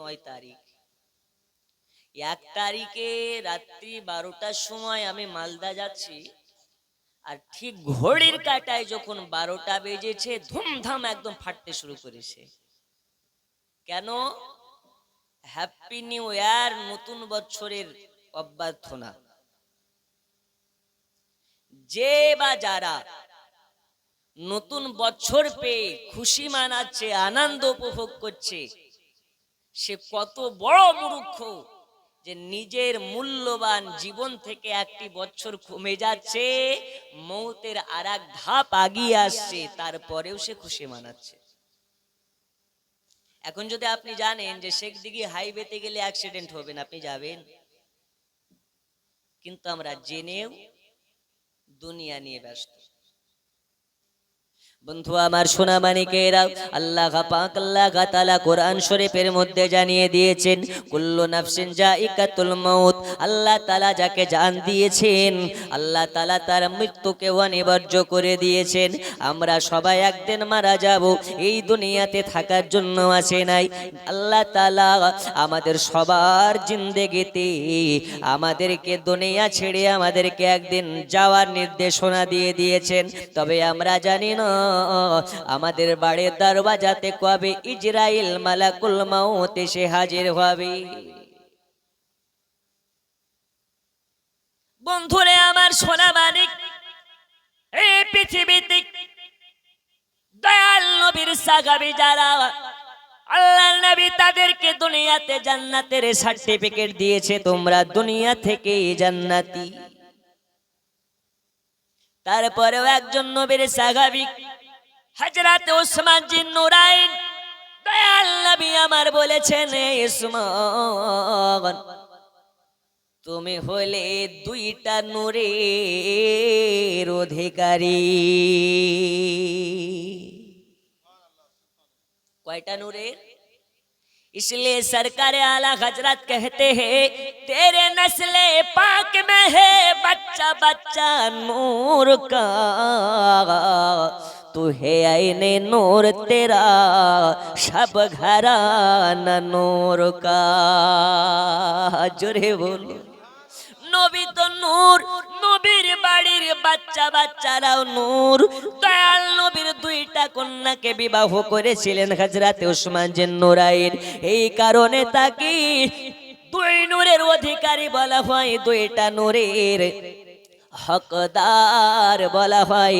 নয় তারিখ। এক তারিখে রাত্রি বারোটার সময় আমি মালদা যাচ্ছি, আর ঠিক ঘড়ির কাটায় যখন বারোটা বেজেছে, ধুমধাম একদম ফাটতে শুরু করেছে। কেন? হ্যাপি নিউ ইয়ার নতুন বছরের অভ্যর্থনা। যে বা যারা নতুন বছর পেয়ে খুশি মানাচ্ছে, আনন্দ উপভোগ করছে সে কত বড় মূর্খ যে নিজের মূল্যবান জীবন থেকে একটি বছর কমে যাচ্ছে, মৌতের আর এক ধাপ আগিয়ে আসছে, তারপরেও সে খুশি মানাচ্ছে। এখন যদি আপনি জানেন যে শেখ দিঘি হাইওয়েতে গেলে অ্যাক্সিডেন্ট হবে না, আপনি যাবেন। কিন্তু আমরা জেনেও দুনিয়া নিয়ে ব্যস্ত। বন্ধু, আমার সোনা মানিকেরা, আল্লাহ পাক, আল্লাহ তাআলা কোরআন শরীফের মধ্যে জানিয়ে দিয়েছেন, কুল্লু নাফসিন জাইকাতুল মাউত। আল্লাহ তাআলা যাকে জান দিয়েছেন, আল্লাহ তাআলা তার মৃত্যুকে অনিবার্য করে দিয়েছেন। আমরা সবাই একদিন মারা যাব, এই দুনিয়াতে থাকার জন্য আসে নাই। আল্লাহ তাআলা আমাদের সবার জিন্দেগিতে আমাদেরকে দুনিয়া ছেড়ে আমাদেরকে একদিন যাওয়ার নির্দেশনা দিয়ে দিয়েছেন। তবে আমরা জানি না আমাদের বাড়ির দরওয়াজাতে কবে ইজরাইল মালাকুল মাউত এসে হাজির হবে? বন্ধুরে, আমার সোনা মানিক, এই পৃথিবীতে দয়াল নবীর সাগাবি যারা আল্লাহ নবী তাদেরকে দুনিয়াতে জান্নাতের সার্টিফিকেট দিয়েছে, তোমরা দুনিয়া থেকে জান্নাতি। তারপরেও একজন নবীর সাগাবি হজরত ওসমান জিন নুরাইন দয়াল নবী আমার বলেছেন "এ ওসমান তুমি হলে দুইটা নূরের অধিকারী কয়টা নূরের इसलिए सरकार आला हजरत कहते हैं तेरे नस्ले पाक में है बच्चा बच्चा नूर का तू है आईने नूर तेरा सब घराना नूर का জোরে বলো নবী তো নূর নবীর বাড়ির বাচ্চা বাচ্চারাও নূর দয়াল নবীর দুইটা কন্যাকে বিবাহ করেছিলেন হাজরাতে ওসমান যে নোরাইন এই কারণে তাকে দুই নূরের অধিকারী বলা হয় দুইটা নূরের হকদার বলা হয়।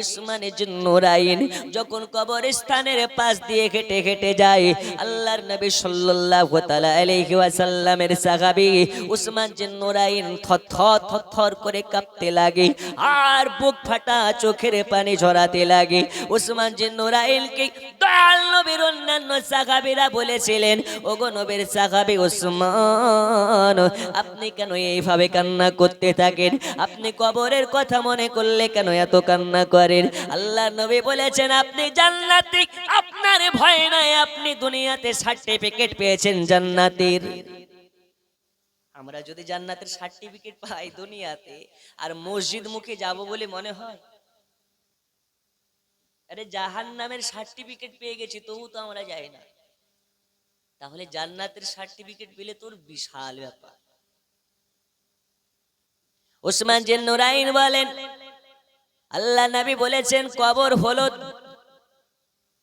ইসমান নুরাইন যখন কবরস্থানের পাশ দিয়ে হেঁটে হেঁটে যায়, আল্লাহর নবী সাল্লাল্লাহু তাআলা আলাইহি ওয়াসাল্লামের সাহাবী উসমান জিন নুরাইন থরথর থরথর করে কাঁপতে লাগে আর বুক ফাটা, চোখের পানি ঝরাতে লাগে। উসমান জিন নুরাইনকে দয়াল নবীর অন্যান্য সাহাবীরা বলেছিলেন, ওগো নবীর সাহাবী উসমান, আপনি কেন এইভাবে কান্না করতে থাকেন? আপনি কবরের কথা মনে করলে কেন এত কান্না করেন? আল্লাহ নবী বলেছেন, আপনি জান্নাতি। আপনার ভয় নাই, আপনি দুনিয়াতে সার্টিফিকেট পেয়েছেন জান্নাতের। আমরা যদি জান্নাতের সার্টিফিকেট পাই দুনিয়াতে, আর মসজিদ মুখে যাব বলে মনে হয়? আরে জাহান নামের সার্টিফিকেট পেয়ে গেছি, তবু তো আমরা যাই না। তাহলে জান্নাতের সার্টিফিকেট পেলে তোর বিশাল ব্যাপার। ওসমান জেন নুরাইন বলেন, আল্লাহ নবী বলেছেন, কবর হলো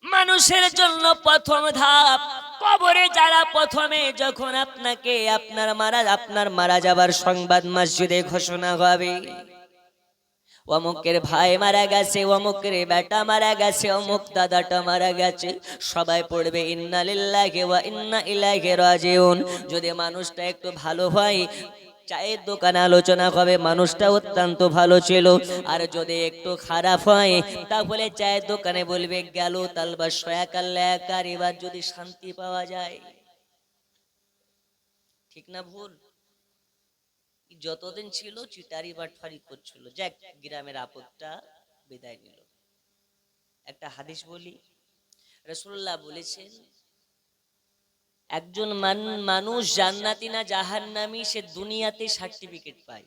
মানুষের জন্য প্রথম ধাপ। কবরে যারা প্রথমে যখন আপনাকে আপনার মারা আপনার মারা যাবার সংবাদ মসজিদে ঘোষণা হবে। অমুকের ভাই মারা গেছে, অমুকের বেটা মারা গেছে, অমুক দাদাটা মারা গেছে। সবাই পড়বে, ইন্না লিল্লাহি ওয়া ইন্না ইলাইহি রাজিউন। যদি মানুষটা একটু ভালো হয় চায়ের দোকানে আলোচনা হবে, মানুষটা অত্যন্ত ভালো ছিল। আর যদি একটু খারাপ হয়, তাহলে চায়ের দোকানে বলবে, গেল তালবা সয়াকাল্লাকার এবার যদি শান্তি পাওয়া যায়। ঠিক না ভুল? যতদিন ছিল, চিটারি বাটফারি করছিল। যাক, গ্রামের আপদটা বিদায় নিল। একটা হাদিস বলি রসুল্লাহ বলেছেন একজন মানুষ জান্নাতি না জাহান্নামী, সে দুনিয়াতে সার্টিফিকেট পায়।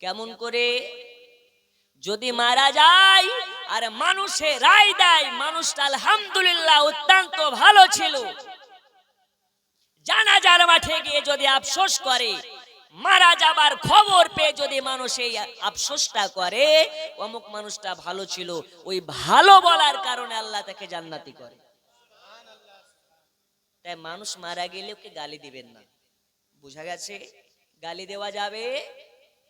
কেমন করে? যদি মারা যায় আর মানুষে রায় দেয়, মানুষটা আলহামদুলিল্লাহ অত্যন্ত ভালো ছিল। জানাজার মাঠে গিয়ে যদি আফসোস করে, মারা যাবার খবর পেয়ে যদি মানুষ এই আফসোসটা করে, অমুক মানুষটা ভালো ছিল, ওই ভালো বলার কারণে আল্লাহ তাকে জান্নাতি করে। তাই মানুষ মারা গেলেও ওকে গালি দিবেন না? বুঝা গেছে? গালি দেওয়া যাবে,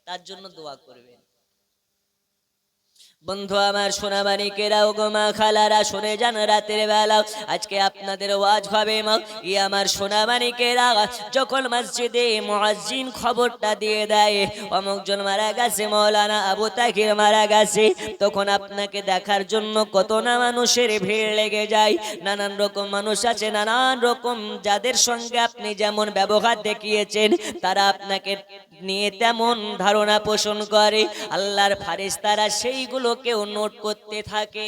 তার জন্য দোয়া করবেন। বন্ধু আমার সোনামানিকেরা ও গোমা খালারা? শুনে যান রাতের বেলা। আজকে আপনাদের ওয়াজ হবে মা। ই আমার সোনামানিকেরা যখন মসজিদে মুয়াজ্জিন খবরটা দিয়ে দেয় অমুকজন মারা গেছে, মৌলানা আবু তাকির মারা গেছে, তখন আপনাকে দেখার জন্য কত না মানুষের ভিড় লেগে যায়। নানান রকম মানুষ আছে, নানান রকম যাদের সঙ্গে আপনি যেমন ব্যবহার দেখিয়েছেন, তারা আপনাকে নিয়ে তেমন ধারণা পোষণ করে। আল্লাহর ফারিস্তারা সেইগুলোকেও নোট করতে থাকে।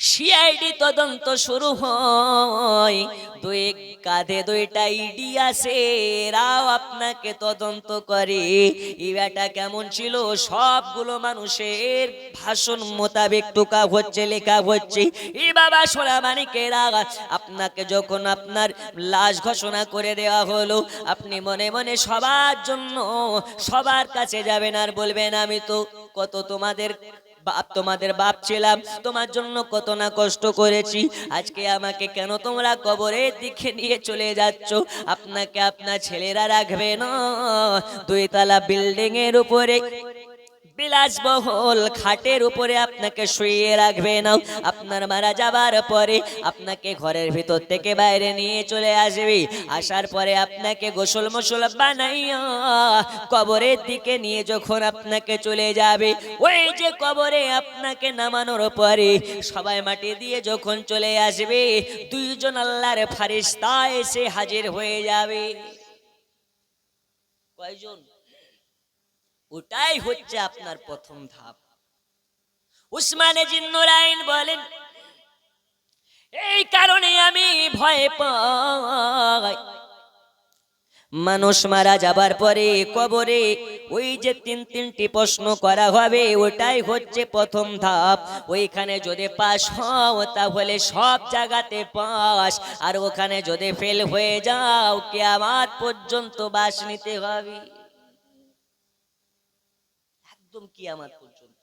সিআইডি তদন্ত শুরু হয়। দুই কাঁধে দুইটা ইডি আছে। এরাও আপনাকে তদন্ত করে। ইবাটা কেমন ছিল? সবগুলো মানুষের ভাষণ মোতাবেক টোকা হচ্ছে লেখা হচ্ছে। ই বাবা সোনা মানিকেরা আপনাকে যখন আপনার লাশ ঘোষণা করে দেওয়া হলো, আপনি মনে মনে সবার জন্য সবার কাছে যাবেন আর বলবেন, আমি তো কত তোমাদের বাপ, তোমাদের বাপ ছিলাম, তোমার জন্য কত না কষ্ট করেছি। আজকে আমাকে কেন তোমরা কবরে দিকে নিয়ে চলে যাচ্ছ? আপনাকে আপনার ছেলেরা রাখবে না। দুই তালা বিল্ডিং এর উপরে বিলাসবহুল খাটের উপরে আপনাকে শুয়ে রাখবে না। আপনার মারা যাবার পরে আপনাকে ঘরের ভিতর থেকে বাইরে নিয়ে চলে আসবে। আসার পরে আপনাকে গোসল মোসল বানাইয়া কবরের দিকে নিয়ে যখন আপনাকে চলে যাবে, ওই যে কবরে আপনাকে নামানোর পরে সবাই মাটি দিয়ে যখন চলে আসবে, দুইজন আল্লাহর ফারিস্তা এসে হাজির হয়ে যাবে। কয়জন? ওটাই হচ্ছে আপনার প্রথম ধাপ। উসমানে জিন্নুরাইন বলেন, এই কারণে আমি ভয় পাই। মানুষ মারা যাবার পরে কবরে ওই যে তিন তিনটি প্রশ্ন করা হবে, ওটাই হচ্ছে প্রথম ধাপ। ওইখানে যদি পাস হও, তাহলে সব জায়গাতে পাস আর ওখানে যদি ফেল হয়ে যাও, কেয়ামাত পর্যন্ত বাস নিতে হবে। একদম কিয়ামাত পর্যন্ত।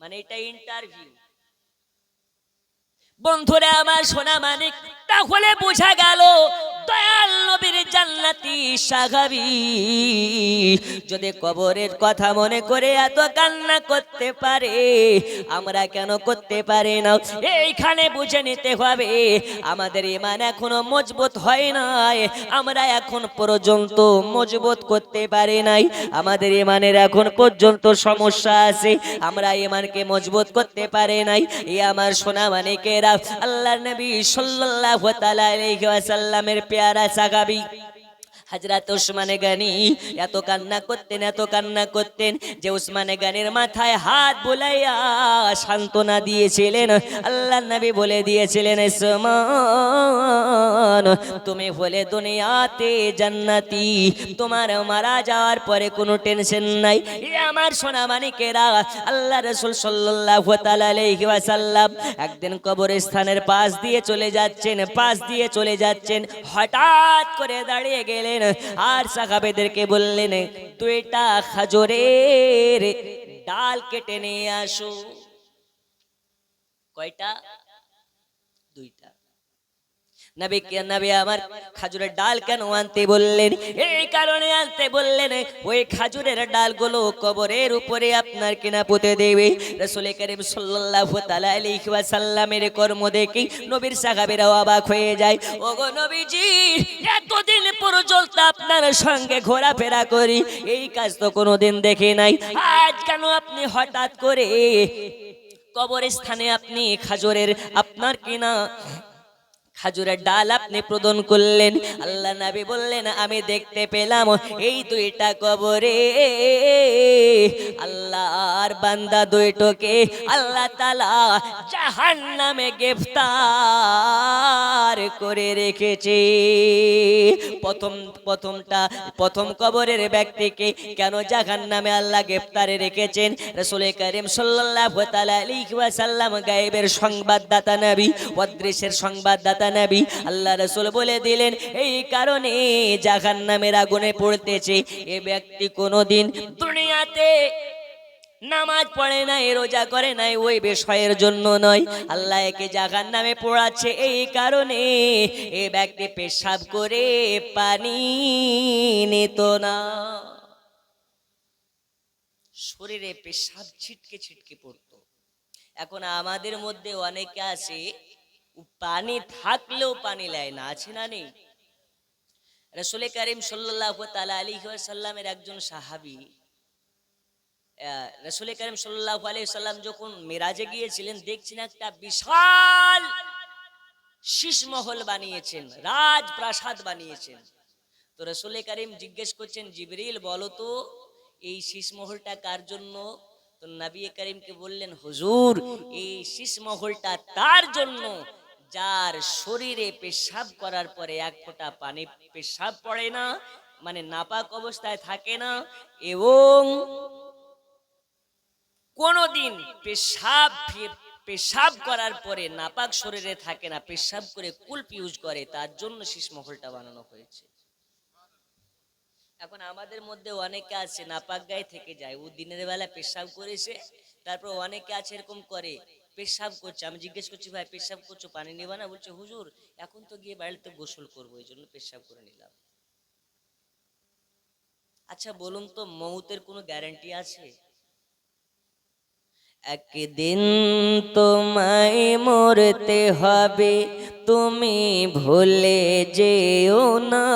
মানে এটা ইন্টারভিউ বন্ধুরা আমার সোনা মানিক তাহলে বোঝা গেল জান্নাতি সাহাবি। যদি কবরের কথা মনে করে এত কান্না করতে পারে, আমরা কেন করতে পারি না? এইখানে বুঝে নিতে হবে, আমাদের ইমান এখনও মজবুত হয় নাই। আমরা এখন পর্যন্ত মজবুত করতে পারি নাই। আমাদের ইমানের এখন পর্যন্ত সমস্যা আছে। আমরা ইমানকে মজবুত করতে পারি নাই। এ আমার সোনা মানিকেরা আল্লাহ নবী আলাইহি ওয়াসাল্লামের পেয়ারা সাহাবী। হাজরাত উসমানে গানি, এত কান্না করতেন, এত কান্না করতেন যে উসমানে গানির মাথায় হাত বুলাইয়া সান্ত্বনা দিয়েছিলেন। আল্লাহ নবী বলে দিয়েছিলেন উসমান তুমি বলে দুনিয়াতে জান্নাতি। তোমার মারা যাওয়ার পরে কোনো টেনশন নাই। আমার সোনা মানিকেরা আল্লাহ রসুল সাল্লাহ ওয়াসাল্লাম একদিন কবরস্থানের পাশ দিয়ে চলে যাচ্ছেন, পাশ দিয়ে চলে যাচ্ছেন। হঠাৎ করে দাঁড়িয়ে গেলেন আর সাহাবেদেরকে বললেন দুইটা খাজরের ডাল কেটে নিয়ে আসো। কয়টা? নবী নবী আমার খাজুরের ডাল কেন আনতে বললেন? এই কারণে আনতে বললেন, ওই খাজুরের ডালগুলো কবরের উপরে আপনার কিনা পুঁতে দেবে। রাসূল করিম সাল্লাল্লাহু তাআলা ওয়াসাল্লামের কর্ম দেখি নবীর সাহাবীরা অবাক হয়ে যায়। ওগো নবীজি, এতদিন পর্যন্ত আপনার সঙ্গে ঘোরাফেরা করি, এই কাজ তো কোনোদিন দেখি নাই। আজ কেন আপনি হঠাৎ করে কবরস্থানে আপনি খাজুরের আপনার কিনা খাজুরের ডাল আপনি প্রদান করলেন। আল্লাহ নবী বললেন, আমি দেখতে পেলাম এই দুইটা কবরে। আল্লাহর বান্দা দুইটোকে আল্লাহ তালা জাহান নামে গ্রেফতার করে রেখেছে। প্রথম, প্রথমটা, প্রথম কবরের ব্যক্তিকে কেন জাহান নামে আল্লাহ গ্রেফতারে রেখেছেন? রসুল করিম সাল্লাল্লাহু তাআলা আলাইহি ওয়াসাল্লাম গায়েবের সংবাদদাতা নবী অদৃশ্যের সংবাদদাতা নবী। আল্লাহ রসুল বলে দিলেন, এই কারণে জাহান নামের আগুনে পড়তেছে। এ ব্যক্তি কোনোদিন দুনিয়াতে নামাজ পড়ে নাই, রোজা করে নাই, ওই বিষয়ের জন্য নয়। আল্লাহ একে জাগার নামে পড়াচ্ছে, এই কারণে এ ব্যক্তি পেশাব করে পানি নিত না। শরীরে পেশাব ছিটকে ছিটকে পড়তো। এখন আমাদের মধ্যে অনেকে আছে পানি থাকলেও পানি নেয় না, আছে না নেই? রসুল করিম সাল্লাহ তালা আলী সাল্লামের একজন সাহাবি রসুল করিম সাল্লাহ আলী সাল্লাম যখন মেরাজে গিয়েছিলেন, দেখছেন একটা বিশাল শীষমহল বানিয়েছেন, রাজপ্রাসাদ বানিয়েছেন। তো রসুল করিম জিজ্ঞেস করছেন, জিবরিল, বলো তো, এই শীষমহলটা কার জন্য? তো নবী করিমকে বললেন, হুজুর, এই শীষমহলটা তার জন্য যার শরীরে পেশাব করার পরে এক ফোঁটা পানি পেশাব পড়ে না মানে নাপাক অবস্থায় থাকে না, এবং কোনোদিন পেশাব পেশাব করার পরে নাপাক শরীরে থাকে না, পেশাব করে কুলপ ইউজ করে, তার জন্য শীষমহলটা বানানো হয়েছে। এখন আমাদের মধ্যে অনেকে আছে, নাপাক গায়ে থেকে যায়, ও দিনের বেলা পেশাব করেছে, তারপর অনেকে আছে এরকম করে পেশাব করছে। আমি জিজ্ঞেস করছি, ভাই, পেশাব করছ? পানি নেবা না? বলছে, হুজুর, এখন তো গিয়ে বাড়িতে গোসল করব, এই জন্য পেশাব করে নিলাম। আচ্ছা বলুন তো, মৌতের কোনো গ্যারান্টি আছে? একদিন তোমায় মরতে হবে, তুমি ভুলে যেও না।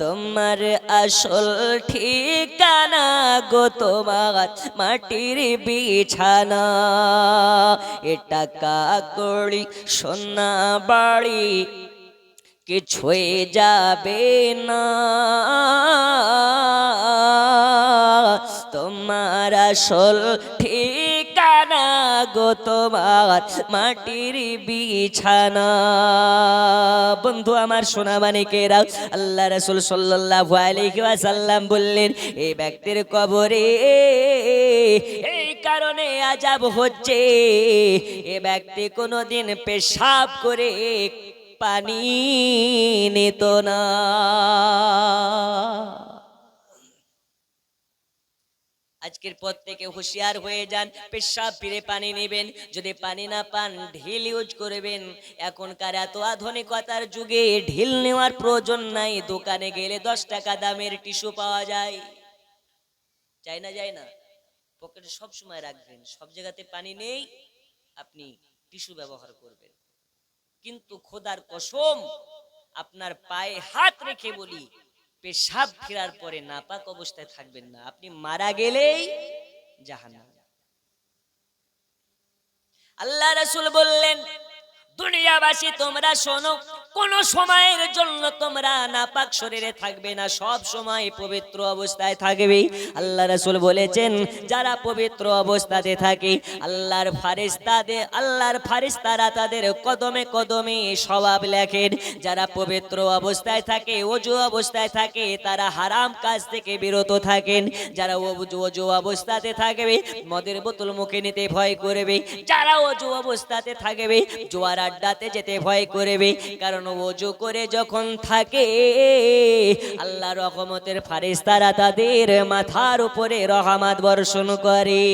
তোমার আসল ঠিকানা গো তোমার মাটির বিছানা। এ টাকা কড়ি সোনা বাড়ি, কিছুই যাবে না। তোমার আসল ঠিকানা গো তোমার মাটির বিছানা। বন্ধু, আমার সোনা মানিকেরা আল্লাহ রসুল আলাইহি ওয়াসাল্লাম বললেন এই ব্যক্তির কবরে এই কারণে আজাব হচ্ছে। এ ব্যক্তি কোনোদিন পেশাব করে পানি নিত না। আজকের পর থেকে হুঁশিয়ার হয়ে যান, পেশাব ফিরে পানি নেবেন, যদি পানি না পান ঢিল ইউজ করবেন। এখনকার এত আধুনিকতার যুগে ঢিল নেওয়ার প্রয়োজন নাই, দোকানে গেলে দশ টাকা দামের টিস্যু পাওয়া যায়। চাই না, যায় না? পকেটে সব সময় রাখবেন, সব জায়গাতে পানি নেই, আপনি টিস্যু ব্যবহার করবেন। কিন্তু খোদার কসম, আপনার পায়ে হাত রেখে বলি পেশাব ফেরার পরে নাপাক অবস্থায় থাকবেন না। আপনি মারা গেলেই জাহান্নাম। আল্লাহ রাসূল বললেন, দুনিয়াবাসী, তোমরা শোনো কোন সময়ের জন্য তোমরা নাপাক শরীরে থাকবে না, সব সময় পবিত্র অবস্থায় থাকবে। আল্লাহ রাসূল বলেছেন, যারা পবিত্র অবস্থাতে থাকে, আল্লাহর ফারিস্তাদের আল্লাহর ফারিস্তারা তাদের কদমে কদমে স্বভাব লেখেন। যারা পবিত্র অবস্থায় থাকে, অজু অবস্থায় থাকে, তারা হারাম কাজ থেকে বিরত থাকেন। যারা অজু অজু অবস্থাতে থাকবে, মদের বোতল মুখে নিতে ভয় করবে। যারা অজু অবস্থাতে থাকবে, জোয়ার আড্ডাতে যেতে ভয় করবে। কারণ অজু করে যখন থাকে আল্লাহ রহমতের ফারিস্তারা তাদের মাথার উপরে রহমাত বর্ষণ করে।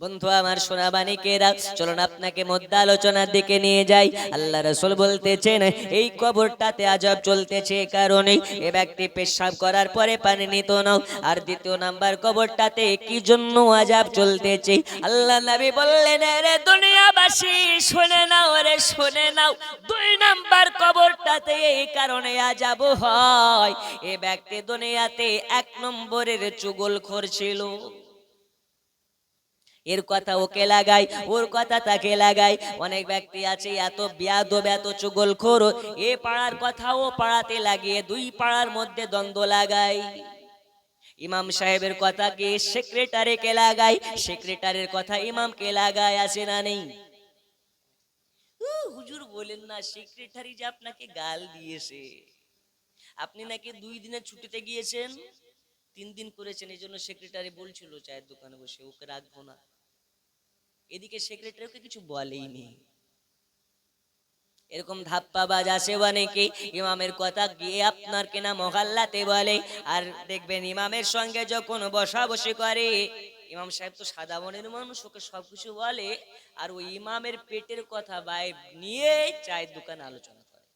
বন্ধু, আমার সোনা সোনাবানিকেরা চলুন আপনাকে মধ্যে আলোচনার দিকে নিয়ে যাই। আল্লাহ রসুল বলতেছেন, এই কবরটাতে আজব চলতেছে কারণে এ ব্যক্তি পেশাব করার পরে পানি নিত নাও আর দ্বিতীয় নাম্বার কবরটাতে কি জন্য আজাব চলতেছে? আল্লাহ নবী বললেন রে দুনিয়াবাসী, শুনে নাও রে শুনে নাও। দুই নাম্বার কবরটাতে এই কারণে আজাব হয়। এ ব্যক্তি দুনিয়াতে এক নম্বরের চুগলখোর ছিল। এর কথা ওকে লাগাই, ওর কথা তাকে লাগাই। অনেক ব্যক্তি আছে, এত বিয়াদব, এত চুগলখোর। এ পাড়ার কথা ও পাড়াতে লাগিয়ে দুই পাড়ার মধ্যে দ্বন্দ্ব লাগাই। ইমাম সাহেবের কথা কে সেক্রেটারিকে লাগাই? সেক্রেটারির কথা ইমামকে লাগায় আসে না নেই? হুজুর বলেন না সেক্রেটারি যে আপনাকে গাল দিয়েছে। আপনি নাকি দুই দিনের ছুটিতে গিয়েছেন? তিন দিন করেছেন এই জন্য সেক্রেটারি বলছিল, চায়ের দোকানে বসে, ওকে রাখব না। এদিকে সেক্রেটারি ওকে কিছু বলেই নেই এরকম ধাপ্পাবাজ আছে অনেকে ইমামের কথা গিয়ে আপনার কেনা মহল্লাতে বলে। আর দেখবেন ইমামের সঙ্গে যখন বসাবসি করে ইমাম সাহেব তো সাদা মনের মানুষ ওকে সবকিছু বলে আর ওই ইমামের পেটের কথা বাইর নিয়ে চায়ের দোকানে আলোচনা করে।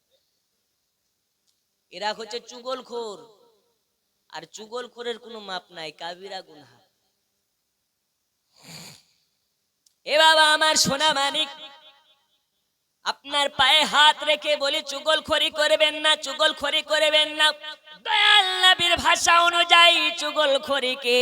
এরা হচ্ছে চুগলখোর। আর চুগলখোরের কোনো মাপ নাই কাবিরা গুনহা। এ বাবা আমার সোনা মানিক, আপনার পায়ে হাত রেখে বলি চুগলখড়ি করবেন না চুগলখড়ি করবেন না। দয়াল নবীর ভাষা অনুযায়ী চুগলখড়িকে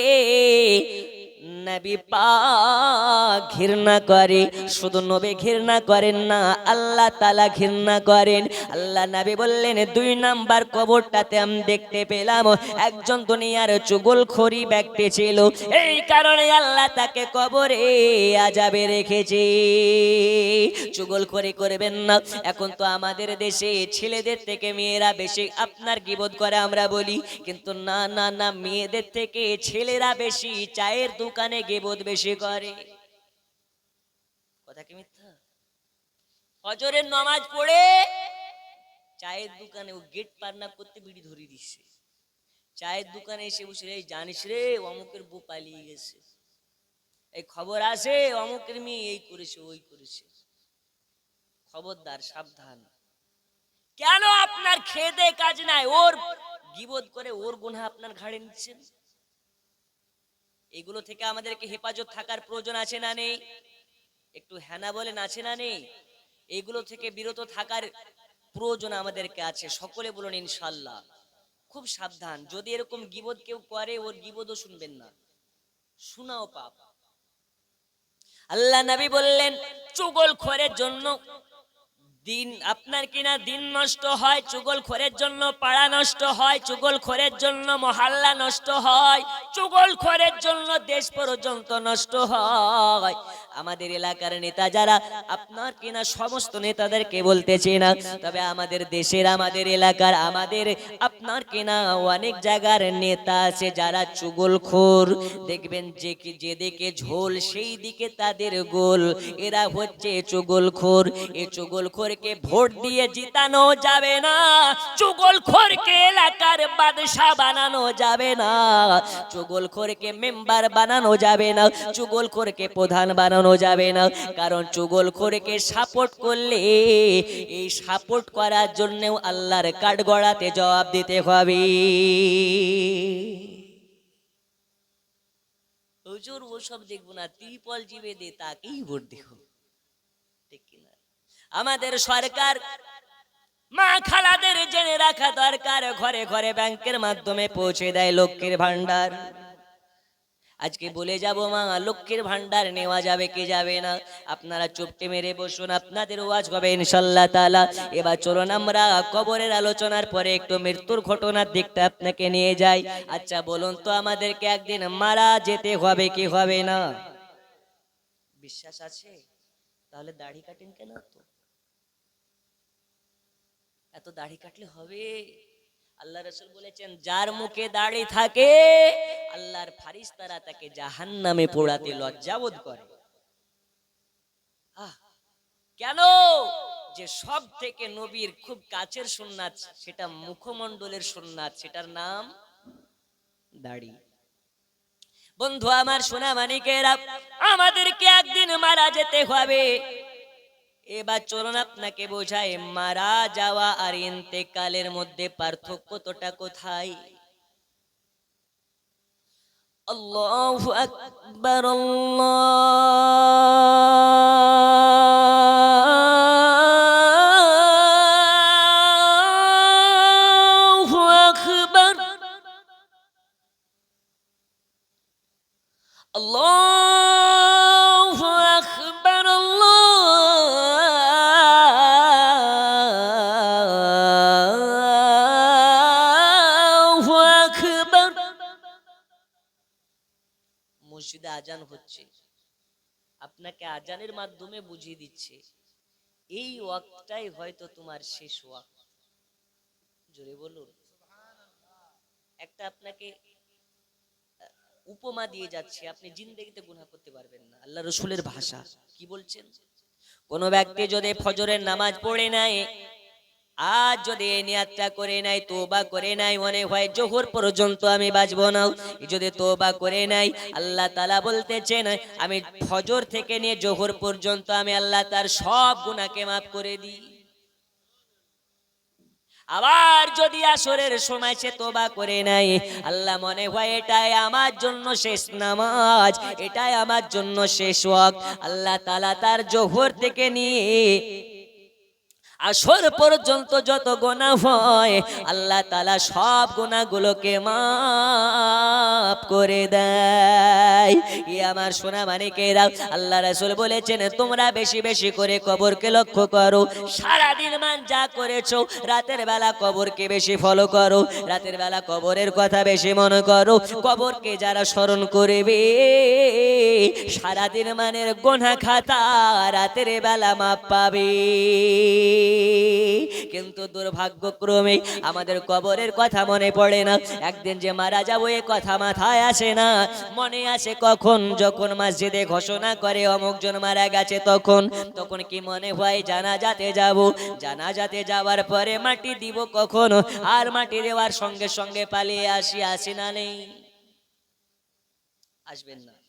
নবী পাক ঘৃণা করে শুধু নবী ঘৃণা করেন না, আল্লাহ তালা ঘৃণা করেন। আল্লাহ নবী বললেন, দুই নাম্বার কবরটাতে আমি দেখতে পেলাম, একজন দুনিয়ার চুগলখড়ি ব্যক্তি ছিল। এই কারণে আল্লাহ তাকে কবরে আজাবে রেখেছে। চুগলখড়ি করবেন না। এখন তো আমাদের দেশে ছেলেদের থেকে মেয়েরা বেশি, আপনার গিবোধ করে আমরা বলি? কিন্তু না না না, মেয়েদের থেকে ছেলেরা বেশি চায়ের দোকানে গিবোধ বেশি করে? কথা কি মিথ্যা? ফজরের নামাজ পড়ে চায়ের দোকানে ও গেট পার না করতে বিড়ি ধরিয়ে দিচ্ছে চায়ের দোকানে এসে বসে, এই জানিস রে অমুকের বউ পালিয়ে গেছে। এই খবর আছে, অমুকের মেয়ে এই করেছে, ওই করেছে। খবরদার, সাবধান। কেন আপনার খেদে কাজ নাই? ওর গিবোধ করে ওর গুণা আপনার ঘাড়ে নিচ্ছেন? এগুলো থেকে আমাদেরকে হেফাজত থাকার প্রয়োজন আছে না নেই? একটু হ্যানা বলেন, আছে না নেই? এগুলো থেকে বিরত থাকার প্রয়োজন আমাদেরকে আছে, সকলে বলুন ইনশাল্লাহ খুব সাবধান, যদি এরকম গিবোধ কেউ করে, ওর গিবোধও শুনবেন না। শোনাও পাপ। আল্লাহ নবী বললেন চুগল খোরের জন্য দিন, আপনার কিনা দিন নষ্ট হয়, চুগল খোরের জন্য পাড়া নষ্ট হয়, চুগল খোরের জন্য মহল্লা নষ্ট হয়, চুগল খোরের জন্য দেশ পর্যন্ত নষ্ট হয়। আমাদের এলাকার নেতা যারা, আপনার কিনা সমস্ত নেতাদেরকে বলতেছে না, তবে আমাদের দেশের, আমাদের এলাকার, আমাদের আপনার কিনা অনেক জায়গার নেতা আছে যারা চুগলখোর। দেখবেন যে কি যেদিকে ঝোল, সেই দিকে তাদের গোল। এরা হচ্ছে চুগলখোর। এই চুগলখোরকে ভোট দিয়ে জিতানো যাবে না। চুগলখোরকে এলাকার বাদশাহ বানানো যাবে না। চুগলখোরকে মেম্বার বানানো যাবে না। চুগলখোরকে প্রধান বানানো যাবে না। কারণ চুগলখোরকে সাপোর্ট করলে, এই সাপোর্ট করার জন্যও আল্লাহর কাঠ গড়াতে জবাব দিতে হবে। হুজুর ওসব দেখব না, ত্রিপল জিবে দে তাকেই ভোট দেখো আমাদের সরকার মা খালাদের জেনে রাখা দরকার, ঘরে ঘরে ব্যাংকের মাধ্যমে পৌঁছে দেয় লক্ষ্মীর ভান্ডার আজকে বলে যাব মা, লক্ষ্মীর ভান্ডার নেওয়া যাবে কি যাবে না? আপনারা চুপটি মেরে বসুন, আপনাদের ওয়াজ হবে ইনশাল্লাহ তাআলা। এবার চলুন আমরা কবরের আলোচনার পরে একটু মৃত্যুর ঘটনার দিকটা আপনাকে নিয়ে যাই। আচ্ছা বলুন তো আমাদেরকে একদিন মারা যেতে হবে কি হবে না? বিশ্বাস আছে? তাহলে দাড়ি কাটেন কেন তো? এত দাড়ি কাটলে হবে? আল্লাহ রসুল বলেছেন, যার মুখে দাড়ি থাকে, আল্লাহর ফারিস্তারা তাকে জাহান নামে পোড়াতে লজ্জাবোধ করে। কেন? যে সব থেকে নবীর খুব কাছের সুন্নাত, সেটা মুখমণ্ডলের সুন্নাত, সেটার নাম দাড়ি। বন্ধু, আমার সোনা মানিকেরা আমাদেরকে একদিন মারা যেতে হবে। এবার চলুন আপনাকে বোঝায় মারা যাওয়া আর ইন্তেকালের মধ্যে পার্থক্য তোটা কোথায়? আল্লাহু আকবার, আল্লাহু আপনাকে আজানের মাধ্যমে বুঝিয়ে দিচ্ছে। এই ওয়াক্তটাই হয়তো তোমার শেষ ওয়াক জোরে বলুন। একটা আপনাকে উপমা দিয়ে যাচ্ছে। আপনি জিন্দেগিতে গুনাহ করতে পারবেন না। আল্লাহ রসুলের ভাষা। কি বলছেন? কোন ব্যক্তি যদি ফজরের নামাজ পড়ে নাই আজ যদি এই নিয়াতটা করে নাই তোবা করে নাই, মনে হয় জোহর পর্যন্ত আমি বাঁচবো না। যদি তোবা করে নাই, আল্লাহ তালা বলতেছেন, আমি ফজর থেকে নিয়ে জোহর পর্যন্ত আমি আল্লাহ তার সব গুনাহকে মাফ করে দিই। আবার যদি আসরের সময় সে তোবা করে নাই, আল্লাহ মনে হয় এটাই আমার জন্য শেষ নামাজ, এটাই আমার জন্য শেষ ওয়াক্ত। আল্লাহ তালা তার জোহর থেকে নিয়ে আসর পর্যন্ত যত গোনা হয়, আল্লাহ তালা সব গোনাগুলোকে মাফ করে দেয়। ই আমার সোনা মানিকেরা, আল্লাহ রাসূল বলেছেন, তোমরা বেশি বেশি করে কবরকে লক্ষ্য করো। সারাদিন মান যা করেছ, রাতের বেলা কবরকে বেশি ফলো করো। রাতের বেলা কবরের কথা বেশি মনে করো। কবরকে যারা স্মরণ করবে, সারাদিন মানের গোনা খাতা রাতের বেলা মাপ পাবে। কিন্তু দুর্ভাগ্যক্রমে আমাদের কবরের কথা মনে পড়ে না। একদিন যে মারা যাব, এ কথা মাথায় আসে না। মনে আসে কখন? যখন মসজিদে ঘোষণা করে অমুকজন মারা গেছে, তখন? তখন কি মনে হয় জানা যাতে যাব? জানা যাতে যাওয়ার পরে মাটি দিব কখন? আর মাটি দেওয়ার সঙ্গে সঙ্গে পালিয়ে আসি আসি না নেই। আসবেন না।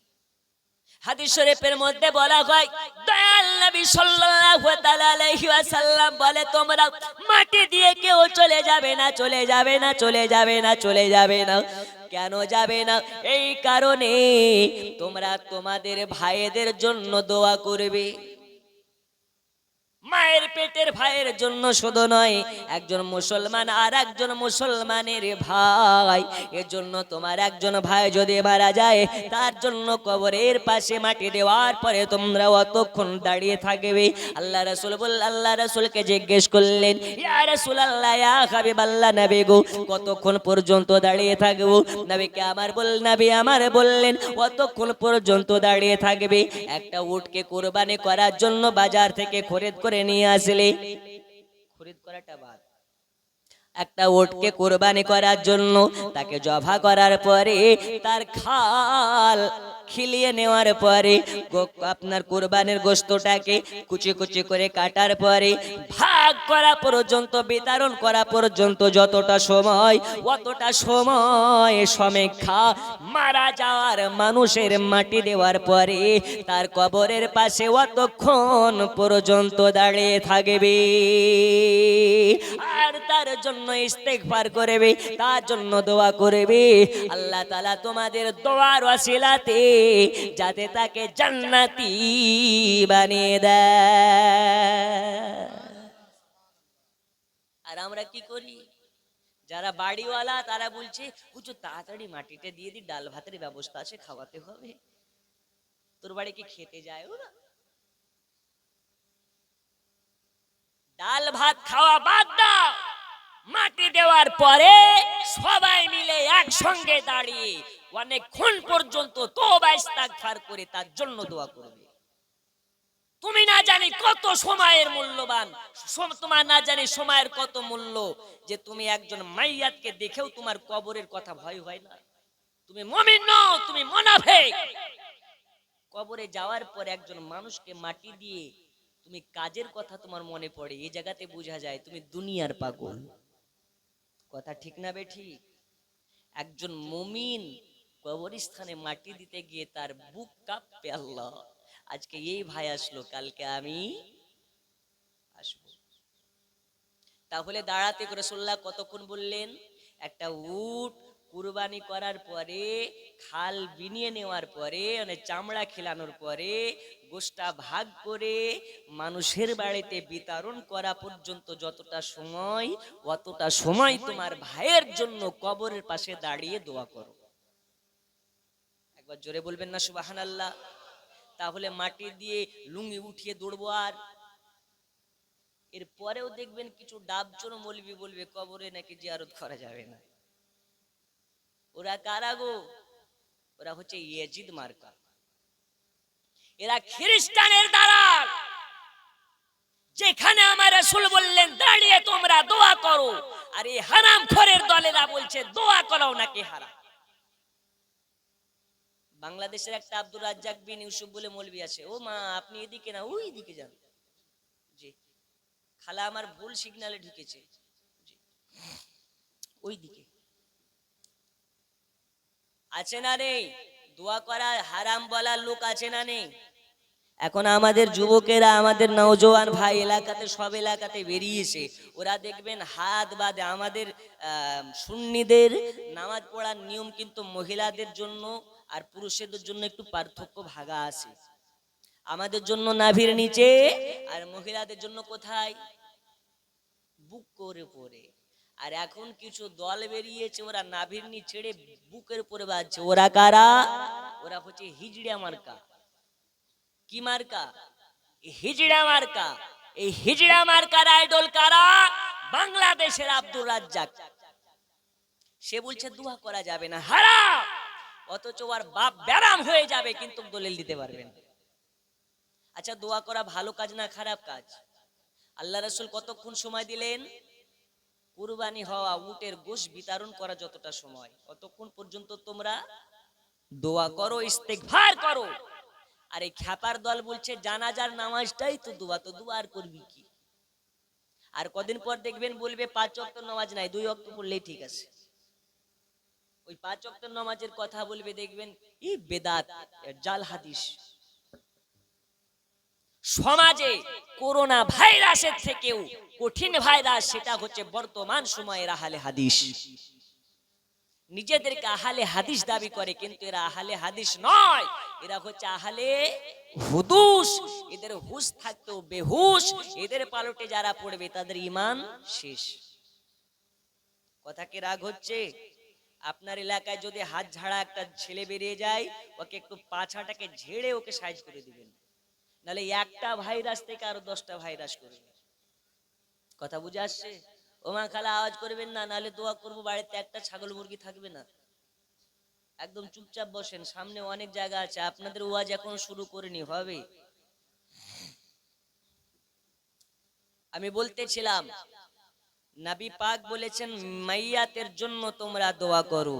হাদিস শরীফের মধ্যে বলা হয়, দয়াল নবী সাল্লাল্লাহু আলাইহি ওয়াসাল্লাম বলে, তোমরা মাটি দিয়ে কেউ চলে যাবে না, চলে যাবে না, চলে যাবে না, চলে যাবে না। কেন যাবে না? এই কারণে তোমরা তোমাদের ভাইদের জন্য দোয়া করবে। মায়ের পেটের ভাইয়ের জন্য শুধু নয়, একজন মুসলমান আর একজন মুসলমানের ভাই। এর জন্য তোমার একজন ভাই যদি মারা যায়, তার জন্য কবরের পাশে মাটি দেওয়ার পরে তোমরা অতক্ষণ দাঁড়িয়ে থাকবে। আল্লাহ রসুল বল, আল্লাহ রসুলকে জিজ্ঞেস করলেন, ইয়া রাসূলুল্লাহ, ইয়া হাবিবাল্লাহ নবী গো, কতক্ষণ পর্যন্ত দাঁড়িয়ে থাকব? নবীকে আমার বল, নবী আমার বললেন কতক্ষণ পর্যন্ত দাঁড়িয়ে থাকবে। একটা উটকে কোরবানি করার জন্য বাজার থেকে খরিদ করে নিয়ে আসলে। খরিদ করাটা বাদ। একটা ওটকে কোরবানি করার জন্য তাকে জভা করার পরে তার খাল খিলিয়ে নেওয়ার পরে আপনার কোরবানির গোস্তটাকে কুচি কুচি করে কাটার পরে ভাগ করা পর্যন্ত, বিতরণ করা পর্যন্ত যতটা সময়, অতটা সময় সমীক্ষা মারা যাওয়ার মানুষের মাটি দেওয়ার পরে তার কবরের পাশে অতক্ষণ পর্যন্ত দাঁড়িয়ে থাকবে। আর তার জন্য ইস্তেগফার করবে, তার জন্য দোয়া করবে। আল্লাহ তাআলা তোমাদের দোয়ার ওয়াসিলাতে যাতে তাকে জান্নাতি বানিয়ে দেয়। আর আমরা কি করি? যারা বাড়িওয়ালা, তারা বলছে তাড়াতাড়ি মাটিতে দিয়ে ডাল ভাতের ব্যবস্থা আছে, খাওয়াতে হবে। তোর বাড়ি কি খেতে যায় ওরা? ডাল ভাত খাওয়া বাদ দাও। মাটি দেওয়ার পরে সবাই মিলে একসঙ্গে দাঁড়িয়ে অনেকক্ষণ পর্যন্ত তোবা ইস্তাগফার করে তার জন্য দোয়া করবে। তুমি না জানি কত সময়ের মূল্যবান তোমার না জানি সময়ের কত মূল্য যে তুমি একজন মাইয়াতকে দেখেও তোমার কবরের কথা ভয় হয় না। তুমি মমিন নও, তুমি মোনাফেক। কবরে যাওয়ার পর একজন মানুষকে মাটি দিয়ে তুমি কাজের কথা তোমার মনে পড়ে, এই জায়গাতে বোঝা যায় তুমি দুনিয়ার পাগল। কথা ঠিক না বেঠি একজন মুমিন কবরস্থানে মাটি দিতে গিয়ে তার বুক কাঁপতে আল্লাহ। আজকে এই ভাই আসলো, কালকে আমি আসব। তাহলে দাঁড়াতে করে রসুল্লাহ কতক্ষণ বললেন? একটা উট কুরবানি করার পরে, খাল বিনিয়ে নেওয়ার পরে মানে চামড়া খেলানোর পরে, গোষ্ঠটা ভাগ করে মানুষের বাড়িতে বিতরণ করা পর্যন্ত যতটা সময়, অতটা সময় তোমার ভাইয়ের জন্য কবরের পাশে দাঁড়িয়ে দোয়া করো। একবার জোরে বলবেন না সুবাহান আল্লাহ তাহলে মাটি দিয়ে লুঙ্গি উঠিয়ে দৌড়বো আর। এরপরেও দেখবেন কিছু ডাবচোর মলবি বলবে, কবরে নাকি জিয়ারত করা যাবে না। ওরা কারা গো? ওরা হচ্ছে ইয়েজিদ মার্কা। এরা খ্রিস্টানের দালাল। যেখানে আমার রাসূল বললেন, দাঁড়িয়ে তোমরা দোয়া করো। আর এই হারাম খরের দলেরা বলছে, দোয়া করাও নাকি হারাম? বাংলাদেশের একটা আব্দুর রাজ্জাক বিন ইউসুফ বলে মৌলবি আছে। ও মা, আপনি এদিকে না, ওই দিকে যান। জি। খালা, আমার ভুল সিগনালে ঢুকেছে। ওই দিকে। আছে না নেই? দোয়া করা হারাম বলার লোক আছে না নেই? এখন আমাদের যুবকেরা, আমাদের নওজোয়ান ভাই এলাকাতে, সব এলাকাতে বেরিয়েছে। ওরা দেখবেন হাত বাদে আমাদের সুন্নিদের নামাজ পড়ার নিয়ম কিন্তু মহিলাদের জন্য আর পুরুষদের জন্য একটু পার্থক্য ভাগা আছে। আমাদের জন্য নাভির নিচে আর মহিলাদের জন্য কোথায়? বুক করে পড়ে। আর এখন কিছু দল বেরিয়েছে, ওরা নাভির নি ছেড়ে বুকের উপরে বাজছে ওরা কারা? ওরা হচ্ছে হিজড়িয়া মার্কা। কি মার্কা? হিজড়া মার্কা। এই হিজড়া মার্কার আইডল কারা? বাংলাদেশের আব্দুর রাজ্জাক। সে বলছে, দোয়া করা যাবে না হারা অথচ ওর বাপ ব্যারাম হয়ে যাবে, কিন্তু দলিল দিতে পারবেন আচ্ছা দোয়া করা ভালো কাজ না খারাপ কাজ? আল্লাহ রসুল কতক্ষণ সময় দিলেন? কুরবানি হওয়া উটের গোশ বিতরণ করা যতটা সময়? অতক্ষণ পর্যন্ত তোমরা দোয়া করো, ইস্তেগফার করো। আর এই খ্যাপার দল বলছে, জানাজার নামাজটাই তো দোয়া তো দোয়া আর করবি কি? আর কদিন পর দেখবেন বলবে, পাঁচ অক্ত নামাজ নাই, দুই অক্ত পড়লেই ঠিক আছে। ওই পাঁচ অক্ত নামাজের কথা বলবে, দেখবেন ই বেদাত জাল হাদিস। সমাজে করোনা ভাইরাসের থেকেও কঠিন ভাইরাস সেটা হচ্ছে বর্তমান সময়ের আহালে হাদিস। নিজেদেরকে আহালে হাদিস দাবি করে, কিন্তু এরা আহালে হাদিস নয়। এরা হচ্ছে আহালে হুদুস। এদের হুশ থাকতেও বেহুশ। এদের পালটে যারা পড়বে, তাদের ইমান শেষ। কথা কি রাগ হচ্ছে? আপনার এলাকায় যদি হাত ঝাড়া একটা ছেলে বেরিয়ে যায়, ওকে একটু পাছাটাকে ঝেড়ে ওকে সাইজ করে দিবেন। নাহলে একটা ভাইরাস থেকে আরও দশটা ভাইরাস করবে। কথা বুঝে আসছে? ওমা খালা আওয়াজ করবেন না নাহলে দোয়া করব, বাড়িতে একটা ছাগল মুরগি থাকবে না। একদম চুপচাপ বসেন, সামনে অনেক জায়গা আছে, আপনাদের ওয়াজ এখন শুরু করিনি, হবে? আমি বলতেছিলাম, নাবি পাক বলেছেন, মাইয়াতের জন্য তোমরা দোয়া করো।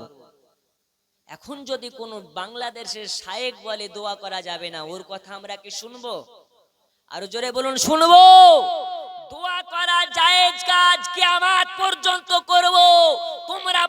এখন যদি কোনো বাংলাদেশের শায়েক বলে দোয়া করা যাবে না, ওর কথা আমরা কি শুনব? আরও জোরে বলুন, শুনব! দোয়া করা জায়েজ কাজ কিয়ামত পর্যন্ত করব। তোমরা